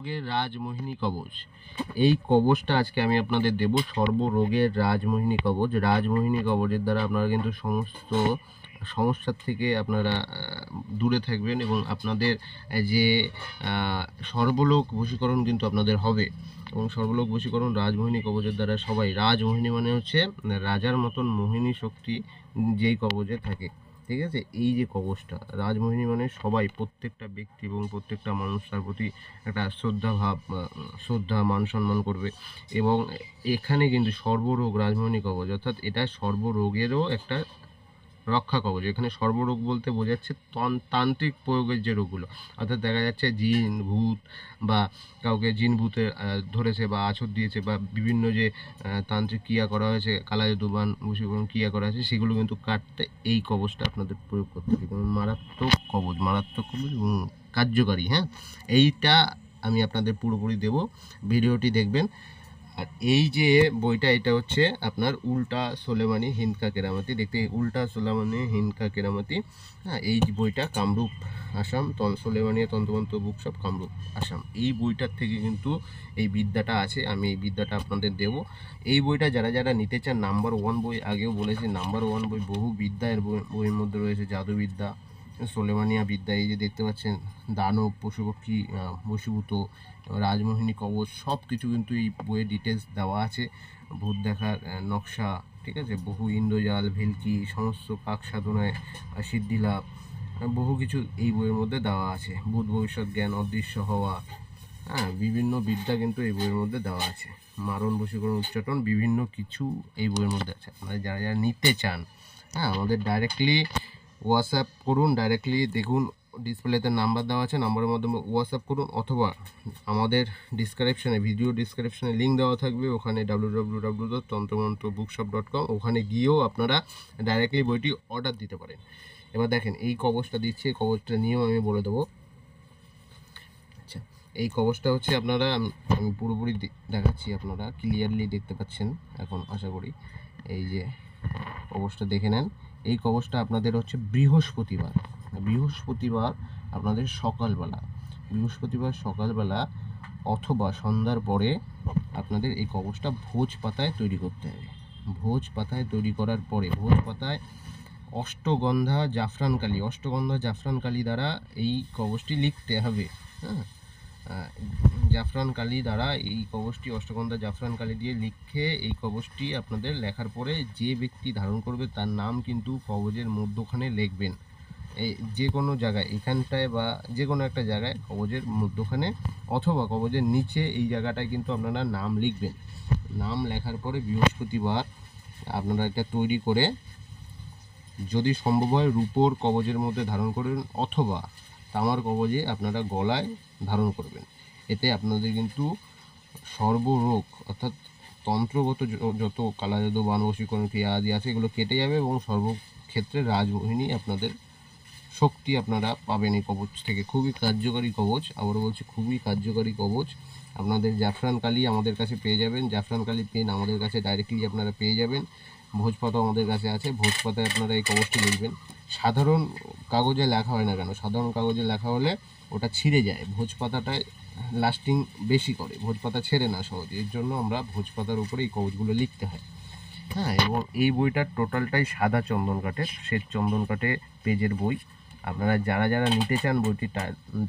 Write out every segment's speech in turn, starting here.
রোগের রাজমোহিনী কবচ। এই কবচটা আজকে আমি আপনাদের দেব, সর্বরোগের রাজমোহিনী কবচ। রাজমোহিনী কবচের দ্বারা আপনারা কিন্তু সমস্ত সমস্যার থেকে আপনারা দূরে থাকবেন এবং আপনাদের যে সর্বলোক বশীকরণ কিন্তু আপনাদের হবে। এবং সর্বলোক বশীকরণ রাজমোহিনী কবচের দ্বারা সবাই, রাজমোহিনী মানে হচ্ছে রাজার মতন মোহিনী শক্তি যেই কবচে থাকে। ঠিক আছে? এই যে কবচটা, রাজমোহিনী মানে সবাই, প্রত্যেকটা ব্যক্তি এবং প্রত্যেকটা মানুষ তার প্রতি একটা শ্রদ্ধা ভাব শ্রদ্ধা, মান সম্মান করবে। এবং এখানে কিন্তু সর্বরোগ রাজমোহিনী কবচ, অর্থাৎ এটা সর্বরোগেরও একটা রক্ষা কবচ। এখানে সর্বরোগ বলতে বোঝাচ্ছে তন- তান্ত্রিক প্রয়োগের যে রোগগুলো। অর্থাৎ দেখা যাচ্ছে জিন, ভূত বা কাউকে জিন ভূতে ধরেছে বা আছর দিয়েছে বা বিভিন্ন যে তান্ত্রিক ক্রিয়া করা হয়েছে কালাজাদুবান বশীকরণ ক্রিয়া করা হয়েছে, সেগুলো কিন্তু কাটতে এই কবচটা আপনাদের প্রয়োগ করতে হবে। কারণ মারাত্মক কবচ মারাত্মক কবচ এবং কার্যকারী হ্যাঁ? এইটা আমি আপনাদের পুরোপুরি দেব। ভিডিওটি দেখবেন। আর এই যে বইটা, এটা হচ্ছে আপনার উল্টা সোলেমানি হিন্দকা কেরামতি। দেখতে উল্টা সোলেমানি হিন্দকা কেরামতি হ্যাঁ এই বইটা কামরূপ আসাম, তন সোলেমানিয়া তন্ত্রমন্ত্র বুকশপ কামরূপ আসাম। এই বইটার থেকে কিন্তু এই বিদ্যাটা আছে, আমি এই বিদ্যাটা আপনাদের দেব। এই বইটা যারা যারা নিতে চান, নাম্বার ওয়ান বই আগেও বলেছি, নাম্বার ওয়ান বই বহু বিদ্যা এর বই- বইয়ের মধ্যে রয়েছে, জাদুবিদ্যা সোলেমানিয়া বিদ্যা এই যে দেখতে পাচ্ছেন দানব পশুপক্ষী আহ, বশীভূত রাজমোহিনী কবচ সব কিছু কিন্তু এই বইয়ে ডিটেলস দেওয়া আছে। ভূত দেখার নকশা ঠিক আছে? বহু ইন্দ্রজাল ভেলকি সমস্ত কাক সাধনায় সিদ্ধিলাভ বহু কিছু এই বইয়ের মধ্যে দেওয়া আছে। ভূত ভবিষ্যৎ জ্ঞান অদৃশ্য হওয়া হ্যাঁ বিভিন্ন বিদ্যা কিন্তু এই বইয়ের মধ্যে দেওয়া আছে। মারণ বশীকরণ উচ্চাটন বিভিন্ন কিছু এই বইয়ের মধ্যে আছে। আপনারা যারা যারা নিতে চান হ্যাঁ আমাদের ডাইরেক্টলি হোয়াটসঅ্যাপ করুন ডাইরেক্টলি দেখুন ডিসপ্লেতে নাম্বার দেওয়া আছে নাম্বারের মাধ্যমে হোয়াটসঅ্যাপ করুন, অথবা আমাদের ডিসক্রিপশনে ভিডিও ডিসক্রিপশনে লিঙ্ক দেওয়া থাকবে, ওখানে ডাব্লিউ ডট কম ওখানে গিয়েও আপনারা ডাইরেক্টলি বইটি অর্ডার দিতে পারেন। এবার দেখেন, এই কবচটা দিচ্ছি, এই কবচটা নিয়েও আমি বলে দেবো। আচ্ছা এই কবচটা হচ্ছে আপনারা, আমি আমি পুরোপুরি দেখাচ্ছি আপনারা ক্লিয়ারলি দেখতে পাচ্ছেন, এখন আশা করি, এই যে কবচটা দেখে নেন। এই কবচটা আপনাদের হচ্ছে বৃহস্পতিবার। বৃহস্পতিবার আপনাদের সকালবেলা, বৃহস্পতিবার সকালবেলা অথবা সন্ধ্যার পরে আপনাদের এই কবচটা ভোজ পাতায় তৈরি করতে হবে। ভোজ পাতায় তৈরি করার পরে, ভোজ পাতায় অষ্টগন্ধা জাফরান কালি, অষ্টগন্ধা জাফরান কালি দ্বারা এই কবচটি লিখতে হবে। হ্যাঁ? জাফরান কালি দ্বারা এই কবচটি, অষ্টগন্ধা জাফরান কালি দিয়ে লিখে এই কবচটি আপনাদের লেখার পরে যে ব্যক্তি ধারণ করবে তার নাম কিন্তু কবচের মধ্যখানে লিখবেন। এই যে কোনো জায়গায়, এখানটায় বা যে কোনো একটা জায়গায় কবজের মধ্যখানে অথবা কবজের নিচে এই জায়গাটায় কিন্তু আপনারা নাম লিখবেন। নাম লেখার পরে বৃহস্পতিবার আপনারা এটা তৈরি করে যদি সম্ভব হয় রূপোর কবজের মধ্যে ধারণ করেন অথবা তামার কবজে আপনারা গলায় ধারণ করবেন। এতে আপনাদের কিন্তু সর্বরোগ, অর্থাৎ তন্ত্রগত যত কালাজাদু বানবশীকরণ ক্রিয়া আদি আছে, এগুলো কেটে যাবে এবং সর্বক্ষেত্রে রাজমোহিনী আপনাদের শক্তি আপনারা পাবেন এই কবচ থেকে। খুবই কার্যকারী কবচ, আবারও বলছি খুবই কার্যকারী কবচ। আপনাদের জাফরান কালি আমাদের কাছে পেয়ে যাবেন, জাফরান কালি পেন আমাদের কাছে ডাইরেক্টলি আপনারা পেয়ে যাবেন। ভোজপাতা আমাদের কাছে আছে, ভোজপাতায় আপনারা এই কবচটি লিখবেন। সাধারণ কাগজে লেখা হয় না কেন? সাধারণ কাগজে লেখা হলে ওটা ছিঁড়ে যায়। ভোজপাতাটায় লাস্টিং বেশি করে। ভোজপাতা ছেড়ে না সহজে। এর জন্য আমরা ভোজপাতার উপরে এই কবচগুলো লিখতে হয়। হ্যাঁ এবং এই বইটার টোটালটাই সাদা চন্দন কাঠের শ্বেত চন্দন কাঠে পেজের বই। আপনারা যারা যারা নিতে চান বইটি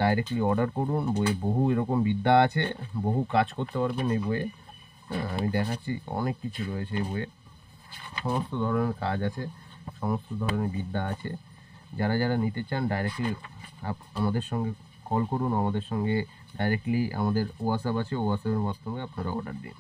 ডাইরেক্টলি অর্ডার করুন। বইয়ে বহু এরকম বিদ্যা আছে। বহু কাজ করতে পারবেন এই বইয়ে। হ্যাঁ আমি দেখাচ্ছি অনেক কিছু রয়েছে এই বইয়ে। সমস্ত ধরনের কাজ আছে। সমস্ত ধরনের বিদ্যা আছে। যারা যারা নিতে চান ডাইরেক্টলি আমাদের সঙ্গে কল করুন, আমাদের সঙ্গে ডাইরেক্টলি আমাদের হোয়াটসঅ্যাপ আছে হোয়াটসঅ্যাপের মাধ্যমে আপনারা অর্ডার দিন।